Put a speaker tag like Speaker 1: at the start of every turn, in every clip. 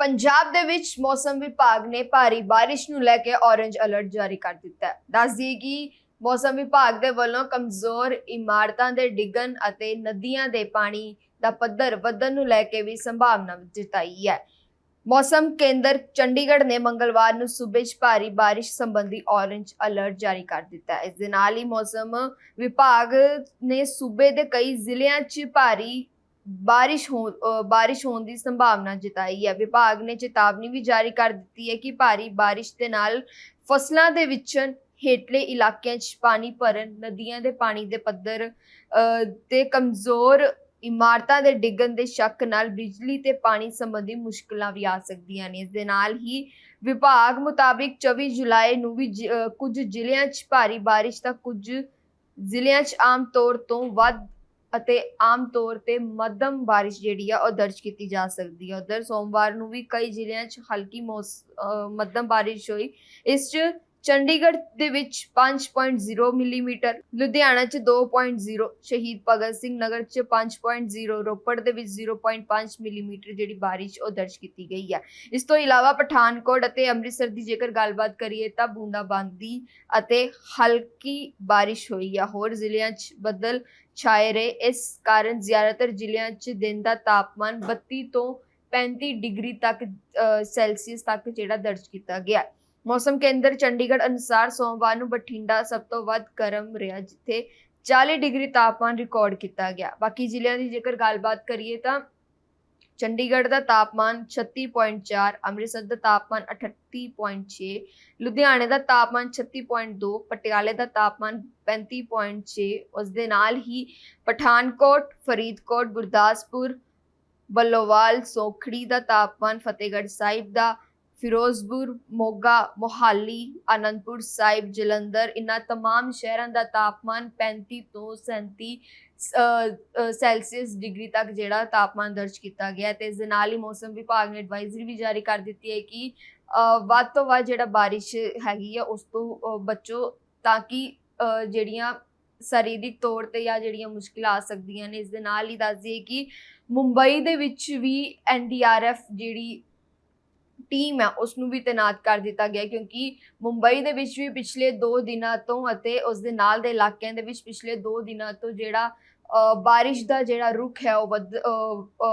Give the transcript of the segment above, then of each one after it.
Speaker 1: ਪੰਜਾਬ ਦੇ ਵਿੱਚ ਮੌਸਮ ਵਿਭਾਗ ਨੇ ਭਾਰੀ ਬਾਰਿਸ਼ ਨੂੰ ਲੈ ਕੇ ਔਰੰਜ ਅਲਰਟ ਜਾਰੀ ਕਰ ਦਿੱਤਾ ਹੈ। ਦੱਸ ਦਈਏ ਕਿ ਮੌਸਮ ਵਿਭਾਗ ਦੇ ਵੱਲੋਂ ਕਮਜ਼ੋਰ ਇਮਾਰਤਾਂ ਦੇ ਡਿੱਗਣ ਅਤੇ ਨਦੀਆਂ ਦੇ ਪਾਣੀ ਦਾ ਪੱਧਰ ਵਧਣ ਨੂੰ ਲੈ ਕੇ ਵੀ ਸੰਭਾਵਨਾ ਜਤਾਈ ਹੈ। ਮੌਸਮ ਕੇਂਦਰ ਚੰਡੀਗੜ੍ਹ ਨੇ ਮੰਗਲਵਾਰ ਨੂੰ ਸੂਬੇ 'ਚ ਭਾਰੀ ਬਾਰਿਸ਼ ਸੰਬੰਧੀ ਔਰੰਜ ਅਲਰਟ ਜਾਰੀ ਕਰ ਦਿੱਤਾ ਹੈ। ਇਸ ਦੇ ਨਾਲ ਹੀ ਮੌਸਮ ਵਿਭਾਗ ਨੇ ਸੂਬੇ ਦੇ ਕਈ ਜ਼ਿਲ੍ਹਿਆਂ 'ਚ ਭਾਰੀ ਬਾਰਿਸ਼ ਹੋ ਬਾਰਿਸ਼ ਹੋਣ ਦੀ ਸੰਭਾਵਨਾ ਜਤਾਈ ਹੈ। ਵਿਭਾਗ ਨੇ ਚੇਤਾਵਨੀ ਵੀ ਜਾਰੀ ਕਰ ਦਿੱਤੀ ਹੈ ਕਿ ਭਾਰੀ ਬਾਰਿਸ਼ ਦੇ ਨਾਲ ਫਸਲਾਂ ਦੇ ਵਿੱਚ ਹੇਠਲੇ ਇਲਾਕਿਆਂ 'ਚ ਪਾਣੀ ਭਰਨ ਨਦੀਆਂ ਦੇ ਪਾਣੀ ਦੇ ਪੱਧਰ ਤੇ ਕਮਜ਼ੋਰ ਇਮਾਰਤਾਂ ਦੇ ਡਿੱਗਣ ਦੇ ਸ਼ੱਕ ਨਾਲ ਬਿਜਲੀ ਤੇ ਪਾਣੀ ਸੰਬੰਧੀ ਮੁਸ਼ਕਲਾਂ ਵੀ ਆ ਸਕਦੀਆਂ ਨੇ। ਇਸ ਦੇ ਨਾਲ ਹੀ ਵਿਭਾਗ ਮੁਤਾਬਿਕ 24 ਜੁਲਾਈ ਨੂੰ ਵੀ ਜ- ਅ, ਕੁਝ ਜ਼ਿਲ੍ਹਿਆਂ 'ਚ ਭਾਰੀ ਬਾਰਿਸ਼ ਤਾਂ ਕੁਝ ਜ਼ਿਲ੍ਹਿਆਂ 'ਚ ਆਮ ਤੌਰ ਤੋਂ ਵੱਧ ਅਤੇ ਆਮ ਤੌਰ ਤੇ ਮੱਧਮ ਬਾਰਿਸ਼ ਜਿਹੜੀ ਆ, ਉਹ ਦਰਜ ਕੀਤੀ ਜਾ ਸਕਦੀ ਹੈ ਉਧਰ ਸੋਮਵਾਰ ਨੂੰ ਵੀ ਕਈ ਜ਼ਿਲ੍ਹਿਆਂ 'ਚ ਹਲਕੀ ਮੌਸ ਮੱਧਮ ਬਾਰਿਸ਼ ਹੋਈ। ਇਸ 'ਚ ਚੰਡੀਗੜ੍ਹ ਦੇ ਵਿੱਚ 5.0 ਮਿਲੀਮੀਟਰ, ਲੁਧਿਆਣਾ 'ਚ 2.0 ਸ਼ਹੀਦ ਭਗਤ ਸਿੰਘ ਨਗਰ 'ਚ 5.0 ਰੋਪੜ ਦੇ ਵਿੱਚ 0.5 ਮਿਲੀਮੀਟਰ ਜਿਹੜੀ ਬਾਰਿਸ਼ ਉਹ ਦਰਜ ਕੀਤੀ ਗਈ ਹੈ ਇਸ ਤੋਂ ਇਲਾਵਾ ਪਠਾਨਕੋਟ ਅਤੇ ਅੰਮ੍ਰਿਤਸਰ ਦੀ ਜੇਕਰ ਗੱਲਬਾਤ ਕਰੀਏ ਤਾਂ ਬੂੰਦਾਬਾਂਦੀ ਅਤੇ ਹਲਕੀ ਬਾਰਿਸ਼ ਹੋਈ ਹੈ ਹੋਰ ਜ਼ਿਲ੍ਹਿਆਂ 'ਚ ਬੱਦਲ ਛਾਏ ਰਹੇ। ਇਸ ਕਾਰਨ ਜ਼ਿਆਦਾਤਰ ਜ਼ਿਲ੍ਹਿਆਂ 'ਚ ਦਿਨ ਦਾ ਤਾਪਮਾਨ 32 ਤੋਂ 35 ਡਿਗਰੀ ਤੱਕ ਸੈਲਸੀਅਸ ਤੱਕ ਜਿਹੜਾ ਦਰਜ ਕੀਤਾ ਗਿਆ। ਮੌਸਮ ਕੇਂਦਰ ਚੰਡੀਗੜ੍ਹ ਅਨੁਸਾਰ ਸੋਮਵਾਰ ਨੂੰ ਬਠਿੰਡਾ ਸਭ ਤੋਂ ਵੱਧ ਗਰਮ ਰਿਹਾ, ਜਿੱਥੇ 40 ਡਿਗਰੀ ਤਾਪਮਾਨ ਰਿਕਾਰਡ ਕੀਤਾ ਗਿਆ। ਬਾਕੀ ਜ਼ਿਲ੍ਹਿਆਂ ਦੀ ਜੇਕਰ ਗੱਲਬਾਤ ਕਰੀਏ ਤਾਂ ਚੰਡੀਗੜ੍ਹ ਦਾ ਤਾਪਮਾਨ 36.4 ਅੰਮ੍ਰਿਤਸਰ ਦਾ ਤਾਪਮਾਨ 38.6 ਲੁਧਿਆਣੇ ਦਾ ਤਾਪਮਾਨ 36.2 ਪਟਿਆਲੇ ਦਾ ਤਾਪਮਾਨ 35.6 ਉਸ ਦੇ ਨਾਲ ਹੀ ਪਠਾਨਕੋਟ, ਫਰੀਦਕੋਟ, ਗੁਰਦਾਸਪੁਰ, ਬੱਲੋਵਾਲ, ਸੋਖੜੀ ਦਾ ਤਾਪਮਾਨ ਫਤਿਹਗੜ੍ਹ ਸਾਹਿਬ ਦਾ ਫਿਰੋਜ਼ਪੁਰ ਮੋਗਾ ਮੋਹਾਲੀ ਆਨੰਦਪੁਰ ਸਾਹਿਬ ਜਲੰਧਰ ਇਨ੍ਹਾਂ तमाम ਸ਼ਹਿਰਾਂ ਦਾ ਤਾਪਮਾਨ 35 ਤੋਂ 37 ਅ, ਅ, ਸੈਲਸੀਅਸ ਡਿਗਰੀ ਤੱਕ ਜਿਹੜਾ ਤਾਪਮਾਨ ਦਰਜ ਕੀਤਾ ਗਿਆ ਹੈ ਤੇ ਇਸ ਦੇ ਨਾਲ ਹੀ ਮੌਸਮ ਵਿਭਾਗ ਨੇ ਐਡਵਾਈਜ਼ਰੀ ਵੀ ਜਾਰੀ ਕਰ ਦਿੱਤੀ ਹੈ ਕਿ ਅ, ਵੱਧ ਤੋਂ ਵੱਧ ਜਿਹੜਾ ਬਾਰਿਸ਼ ਹੈਗੀ ਆ ਉਸ ਤੋਂ ਅ, ਬਚੋ ਤਾਂ ਕਿ ਅ, ਜਿਹੜੀਆਂ ਸਰੀਰਕ ਤੌਰ ਤੇ ਜਾਂ ਜਿਹੜੀਆਂ ਮੁਸ਼ਕਿਲਾਂ ਆ ਸਕਦੀਆਂ ਨੇ ਇਸ ਦੇ ਨਾਲ ਹੀ ਦੱਸ ਦਈਏ ਕਿ ਮੁੰਬਈ ਦੇ ਵਿੱਚ ਵੀ ਐਨਡੀਆਰਐਫ ਜਿਹੜੀ ਟੀਮ ਹੈ ਉਸ ਨੂੰ ਵੀ ਤਾਇਨਾਤ ਕਰ ਦਿੱਤਾ ਗਿਆ ਕਿਉਂਕਿ ਮੁੰਬਈ ਦੇ ਵਿੱਚ ਵੀ ਪਿਛਲੇ 2 ਦਿਨਾਂ ਤੋਂ ਅਤੇ ਉਸ ਦੇ ਨਾਲ ਦੇ ਇਲਾਕਿਆਂ ਦੇ ਵਿੱਚ ਪਿਛਲੇ 2 ਦਿਨਾਂ ਤੋਂ ਜਿਹੜਾ ਬਾਰਿਸ਼ ਦਾ ਜਿਹੜਾ ਰੁਖ ਹੈ ਉਹ ਵੱਧ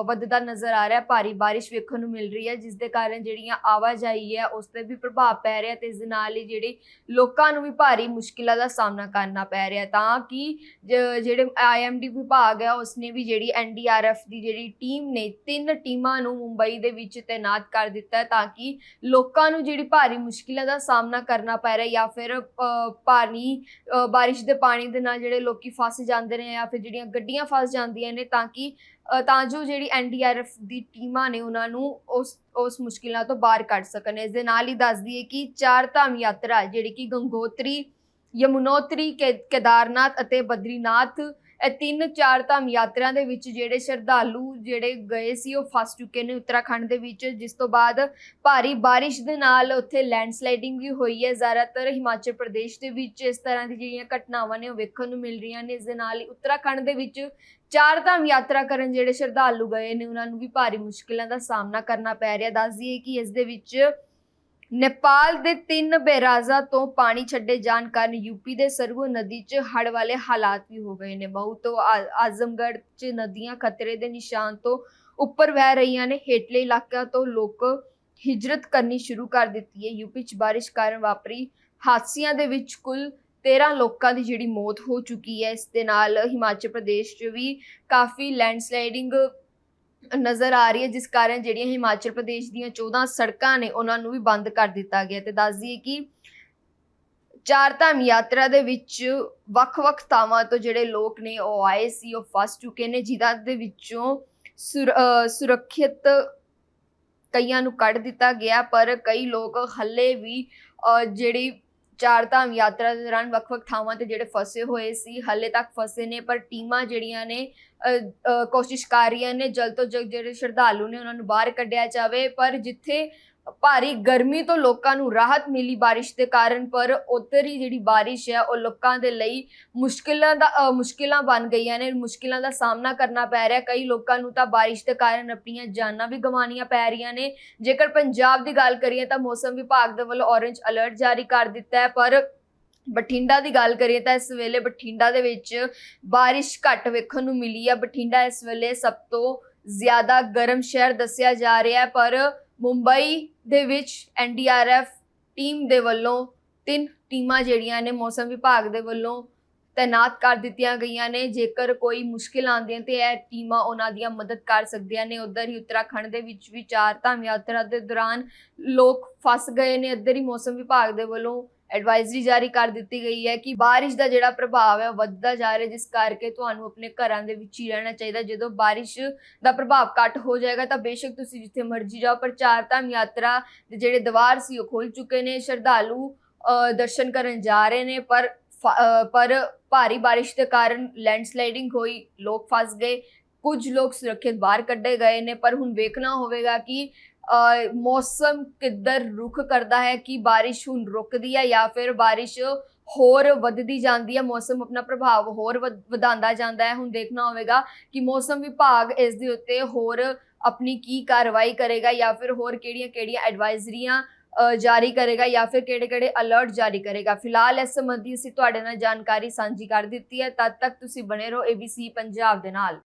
Speaker 1: ਵੱਧਦਾ ਨਜ਼ਰ ਆ ਰਿਹਾ। ਭਾਰੀ ਬਾਰਿਸ਼ ਵੇਖਣ ਨੂੰ ਮਿਲ ਰਹੀ ਹੈ ਜਿਸ ਦੇ ਕਾਰਨ ਜਿਹੜੀਆਂ ਆਵਾਜਾਈ ਹੈ ਉਸ ਤੇ ਵੀ ਪ੍ਰਭਾਵ ਪੈ ਰਿਹਾ ਤੇ ਇਸ ਦੇ ਨਾਲ ਹੀ ਜਿਹੜੇ ਲੋਕਾਂ ਨੂੰ ਵੀ ਭਾਰੀ ਮੁਸ਼ਕਿਲਾਂ ਦਾ ਸਾਹਮਣਾ ਕਰਨਾ ਪੈ ਰਿਹਾ ਤਾਂ ਕਿ ਜ- ਜਿਹੜੇ ਆਈਐਮਡੀ ਵਿਭਾਗ ਹੈ ਉਸਨੇ ਵੀ ਜਿਹੜੀ ਐਨਡੀਆਰਐਫ ਦੀ ਜਿਹੜੀ ਟੀਮ ਨੇ ਤਿੰਨ ਟੀਮਾਂ ਨੂੰ ਮੁੰਬਈ ਦੇ ਵਿੱਚ ਤਾਇਨਾਤ ਕਰ ਦਿੱਤਾ ਤਾਂ ਕਿ ਲੋਕਾਂ ਨੂੰ ਜਿਹੜੀ ਭਾਰੀ ਮੁਸ਼ਕਿਲਾਂ ਦਾ ਸਾਹਮਣਾ ਕਰਨਾ ਪੈ ਰਿਹਾ ਜਾਂ ਫਿਰ ਅ, ਪਾਣੀ ਬਾਰਿਸ਼ ਦੇ ਪਾਣੀ ਦੇ ਨਾਲ ਜਿਹੜੇ ਲੋਕੀ ਫਸ ਜਾਂਦੇ ਨੇ ਜਾਂ ਫਿਰ ਜਿਹੜੀਆਂ ਗੱਡੀਆਂ ਫਸ ਜਾਂਦੀਆਂ ਨੇ ਤਾਂ ਕਿ ਤਾਂ ਜੋ ਜਿਹੜੀ ਐਨਡੀਆਰਐਫ ਦੀ ਟੀਮਾਂ ਨੇ ਉਹਨਾਂ ਨੂੰ ਉਸ ਉਸ ਮੁਸ਼ਕਿਲਾਂ ਤੋਂ ਬਾਹਰ ਕੱਢ ਸਕਣ। ਇਸ ਦੇ ਨਾਲ ਹੀ ਦੱਸ ਦਈਏ ਕਿ ਚਾਰ ਧਾਮ ਯਾਤਰਾ, ਜਿਹੜੀ ਕਿ ਗੰਗੋਤਰੀ, ਯਮੁਨੋਤਰੀ ਕੇਦਾਰਨਾਥ ਅਤੇ ਬਦਰੀਨਾਥ ਇਹ ਤਿੰਨ ਚਾਰ ਧਾਮ ਯਾਤਰਾ ਦੇ ਵਿੱਚ ਜਿਹੜੇ ਸ਼ਰਧਾਲੂ ਜਿਹੜੇ ਗਏ ਸੀ, ਉਹ ਫਸ ਚੁੱਕੇ ਨੇ ਉੱਤਰਾਖੰਡ ਦੇ ਵਿੱਚ, ਜਿਸ ਤੋਂ ਬਾਅਦ ਭਾਰੀ ਬਾਰਿਸ਼ ਦੇ ਨਾਲ ਉੱਥੇ ਲੈਂਡਸਲਾਈਡਿੰਗ ਵੀ ਹੋਈ ਹੈ। ਜ਼ਿਆਦਾਤਰ ਹਿਮਾਚਲ ਪ੍ਰਦੇਸ਼ ਦੇ ਵਿੱਚ ਇਸ ਤਰ੍ਹਾਂ ਦੀ ਜਿਹੜੀਆਂ ਘਟਨਾਵਾਂ ਨੇ, ਉਹ ਵੇਖਣ ਨੂੰ ਮਿਲ ਰਹੀਆਂ ਨੇ। ਇਸ ਦੇ ਨਾਲ ਹੀ ਉੱਤਰਾਖੰਡ ਦੇ ਵਿੱਚ ਚਾਰ ਧਾਮ ਯਾਤਰਾ ਕਰਨ ਜਿਹੜੇ ਸ਼ਰਧਾਲੂ ਗਏ ਨੇ, ਉਹਨਾਂ ਨੂੰ ਵੀ ਭਾਰੀ ਮੁਸ਼ਕਿਲਾਂ ਦਾ ਸਾਹਮਣਾ ਕਰਨਾ ਪੈ ਰਿਹਾ। ਦੱਸ ਦਈਏ ਕਿ ਇਸ ਦੇ ਵਿੱਚ ਨੇਪਾਲ ਦੇ ਤਿੰਨ ਬੈਰਾਜ਼ਾਂ ਤੋਂ ਪਾਣੀ ਛੱਡੇ ਜਾਣ ਕਾਰਨ ਯੂਪੀ ਦੇ ਸਰਗੁ ਨਦੀ 'ਚ ਹੜ੍ਹ ਵਾਲੇ ਹਾਲਾਤ ਵੀ ਹੋ ਗਏ ਨੇ। ਮਊ ਤੋਂ ਆ- ਆਜ਼ਮਗੜ੍ਹ 'ਚ ਨਦੀਆਂ ਖਤਰੇ ਦੇ ਨਿਸ਼ਾਨ ਤੋਂ ਉੱਪਰ ਵਹਿ ਰਹੀਆਂ ਨੇ। ਹੇਠਲੇ ਇਲਾਕਿਆਂ ਤੋਂ ਲੋਕ ਹਿਜਰਤ ਕਰਨੀ ਸ਼ੁਰੂ ਕਰ ਦਿੱਤੀ ਹੈ। ਯੂਪੀ 'ਚ ਬਾਰਿਸ਼ ਕਾਰਨ ਵਾਪਰੀ ਹਾਦਸਿਆਂ ਦੇ ਵਿੱਚ ਕੁੱਲ 13 ਲੋਕਾਂ ਦੀ ਜਿਹੜੀ ਮੌਤ ਹੋ ਚੁੱਕੀ ਹੈ। ਇਸ ਦੇ ਨਾਲ ਹਿਮਾਚਲ ਪ੍ਰਦੇਸ਼ 'ਚ ਵੀ ਕਾਫੀ ਲੈਂਡਸਲਾਈਡਿੰਗ ਨਜ਼ਰ ਆ ਰਹੀ ਹੈ ਜਿਸ ਕਾਰਨ ਜਿਹੜੀਆਂ ਹਿਮਾਚਲ ਪ੍ਰਦੇਸ਼ ਦੀਆਂ 14 ਸੜਕਾਂ ਨੇ ਉਹਨਾਂ ਨੂੰ ਵੀ ਬੰਦ ਕਰ ਦਿੱਤਾ ਗਿਆ ਤੇ ਦੱਸ ਦਈਏ ਕਿ ਚਾਰ ਧਾਮ ਯਾਤਰਾ ਦੇ ਵਿੱਚ ਵੱਖ-ਵੱਖ ਥਾਵਾਂ ਤੋਂ ਜਿਹੜੇ ਲੋਕ ਨੇ ਉਹ ਆਏ ਸੀ ਉਹ ਫਸ ਚੁੱਕੇ ਨੇ ਜਿਨ੍ਹਾਂ ਦੇ ਵਿੱਚੋਂ ਸੁਰ- ਅਹ ਸੁਰੱਖਿਅਤ ਕਈਆਂ ਨੂੰ ਕੱਢ ਦਿੱਤਾ ਗਿਆ ਪਰ ਕਈ ਲੋਕ ਹੱਲੇ ਵੀ ਅਹ, ਜਿਹੜੀ ਚਾਰ ਧਾਮ ਯਾਤਰਾ ਦੇ ਦੌਰਾਨ ਵੱਖ-ਵੱਖ ਥਾਵਾਂ ਤੇ ਜਿਹੜੇ ਫਸੇ ਹੋਏ ਸੀ ਹੱਲੇ ਤੱਕ ਫਸੇ ਨੇ ਪਰ ਟੀਮਾਂ ਜਿਹੜੀਆਂ ਨੇ ਅ, ਕੋਸ਼ਿਸ਼ ਕਰ ਰਹੀਆਂ ਨੇ ਜਲਦ ਤੋਂ ਜਲਦ ਜਿਹੜੇ ਸ਼ਰਧਾਲੂ ਨੇ ਉਹਨਾਂ ਨੂੰ ਬਾਹਰ ਕੱਢਿਆ ਜਾਵੇ ਪਰ ਜਿੱਥੇ ਭਾਰੀ ਗਰਮੀ ਤੋਂ ਲੋਕਾਂ ਨੂੰ ਰਾਹਤ ਮਿਲੀ ਬਾਰਿਸ਼ ਦੇ ਕਾਰਨ, ਪਰ ਉੱਧਰ ਹੀ ਜਿਹੜੀ ਬਾਰਿਸ਼ ਹੈ, ਉਹ ਲੋਕਾਂ ਦੇ ਲਈ ਮੁਸ਼ਕਿਲਾਂ ਦਾ ਮੁਸ਼ਕਿਲਾਂ ਬਣ ਗਈਆਂ ਨੇ, ਮੁਸ਼ਕਿਲਾਂ ਦਾ ਸਾਹਮਣਾ ਕਰਨਾ ਪੈ ਰਿਹਾ। ਕਈ ਲੋਕਾਂ ਨੂੰ ਤਾਂ ਬਾਰਿਸ਼ ਦੇ ਕਾਰਨ ਆਪਣੀਆਂ ਜਾਨਾਂ ਵੀ ਗਵਾਉਣੀਆਂ ਪੈ ਰਹੀਆਂ ਨੇ। ਜੇਕਰ ਪੰਜਾਬ ਦੀ ਗੱਲ ਕਰੀਏ ਤਾਂ ਮੌਸਮ ਵਿਭਾਗ ਦੇ ਵੱਲੋਂ ਔਰੇਂਜ ਅਲਰਟ ਜਾਰੀ ਕਰ ਦਿੱਤਾ ਹੈ, ਪਰ ਬਠਿੰਡਾ ਦੀ ਗੱਲ ਕਰੀਏ ਤਾਂ ਇਸ ਵੇਲੇ ਬਠਿੰਡਾ ਦੇ ਵਿੱਚ ਬਾਰਿਸ਼ ਘੱਟ ਵੇਖਣ ਨੂੰ ਮਿਲੀ ਹੈ। ਬਠਿੰਡਾ ਇਸ ਵੇਲੇ ਸਭ ਤੋਂ ਜ਼ਿਆਦਾ ਗਰਮ ਸ਼ਹਿਰ ਦੱਸਿਆ ਜਾ ਰਿਹਾ ਹੈ, ਪਰ ਮੁੰਬਈ ਦੇ ਵਿੱਚ ਐਨਡੀਆਰਐਫ ਟੀਮ ਦੇ ਵੱਲੋਂ ਤਿੰਨ ਟੀਮਾਂ ਜਿਹੜੀਆਂ ਨੇ ਮੌਸਮ ਵਿਭਾਗ ਦੇ ਵੱਲੋਂ ਤਾਇਨਾਤ ਕਰ ਦਿੱਤੀਆਂ ਗਈਆਂ ਨੇ। ਜੇਕਰ ਕੋਈ ਮੁਸ਼ਕਿਲ ਆਉਂਦੀਆਂ ਤੇ ਇਹ ਟੀਮਾਂ ਉਹਨਾਂ ਦੀਆਂ ਮਦਦ ਕਰ ਸਕਦੀਆਂ ਨੇ। ਉਧਰ ਹੀ ਉੱਤਰਾਖੰਡ ਦੇ ਵਿੱਚ ਵੀ ਚਾਰ ਧਾਮ ਯਾਤਰਾ ਦੇ ਦੌਰਾਨ ਲੋਕ ਫਸ ਗਏ ਨੇ। ਇੱਧਰ ਹੀ ਮੌਸਮ ਵਿਭਾਗ ਦੇ ਵੱਲੋਂ ਐਡਵਾਈਜ਼ਰੀ ਜਾਰੀ ਕਰ ਦਿੱਤੀ ਗਈ ਹੈ ਕਿ ਬਾਰਿਸ਼ ਦਾ ਜਿਹੜਾ ਪ੍ਰਭਾਵ ਹੈ ਉਹ ਵੱਧਦਾ ਜਾ ਰਿਹਾ ਜਿਸ ਕਰਕੇ ਤੁਹਾਨੂੰ ਆਪਣੇ ਘਰਾਂ ਦੇ ਵਿੱਚ ਹੀ ਰਹਿਣਾ ਚਾਹੀਦਾ ਜਦੋਂ ਬਾਰਿਸ਼ ਦਾ ਪ੍ਰਭਾਵ ਘੱਟ ਹੋ ਜਾਏਗਾ ਤਾਂ ਬੇਸ਼ੱਕ ਤੁਸੀਂ ਜਿੱਥੇ ਮਰਜ਼ੀ ਜਾਓ, ਪਰ ਚਾਰ ਧਾਮ ਯਾਤਰਾ ਦੇ ਜਿਹੜੇ ਦਵਾਰ ਸੀ ਉਹ ਖੁੱਲ ਚੁੱਕੇ ਨੇ, ਸ਼ਰਧਾਲੂ ਦਰਸ਼ਨ ਕਰਨ ਜਾ ਰਹੇ ਨੇ, ਪਰ ਫ- ਪਰ ਭਾਰੀ ਬਾਰਿਸ਼ ਦੇ ਕਾਰਨ ਲੈਂਡਸਲਾਈਡਿੰਗ ਹੋਈ, ਲੋਕ ਫਸ ਗਏ, ਕੁਝ ਲੋਕ ਸੁਰੱਖਿਅਤ ਬਾਹਰ ਕੱਢੇ ਗਏ ਨੇ, ਪਰ ਹੁਣ ਵੇਖਣਾ ਹੋਵੇਗਾ ਕਿ ਮੌਸਮ ਕਿੱਧਰ ਰੁਖ ਕਰਦਾ ਹੈ? ਕਿ ਬਾਰਿਸ਼ ਹੁਣ ਰੁਕਦੀ ਹੈ ਜਾਂ ਫਿਰ ਬਾਰਿਸ਼ ਹੋਰ ਵੱਧਦੀ ਜਾਂਦੀ ਹੈ? ਮੌਸਮ ਆਪਣਾ ਪ੍ਰਭਾਵ ਹੋਰ ਵਧ- ਵਧਾਉਂਦਾ ਜਾਂਦਾ ਹੈ। ਹੁਣ ਦੇਖਣਾ ਹੋਵੇਗਾ ਕਿ ਮੌਸਮ ਵਿਭਾਗ ਇਸ ਦੇ ਉੱਤੇ ਹੋਰ ਆਪਣੀ ਕੀ ਕਾਰਵਾਈ ਕਰੇਗਾ ਜਾਂ ਫਿਰ ਹੋਰ ਕਿਹੜੀਆਂ-ਕਿਹੜੀਆਂ ਐਡਵਾਈਜ਼ਰੀਆਂ ਜਾਰੀ ਕਰੇਗਾ ਜਾਂ ਫਿਰ ਕਿਹੜੇ-ਕਿਹੜੇ ਅਲਰਟ ਜਾਰੀ ਕਰੇਗਾ? ਫਿਲਹਾਲ ਇਸ ਸੰਬੰਧੀ ਅਸੀਂ ਤੁਹਾਡੇ ਨਾਲ ਜਾਣਕਾਰੀ ਸਾਂਝੀ ਕਰ ਦਿੱਤੀ ਹੈ। ਤਦ ਤੱਕ ਤੁਸੀਂ ਬਣੇ ਰਹੋ ABC ਪੰਜਾਬ ਦੇ ਨਾਲ।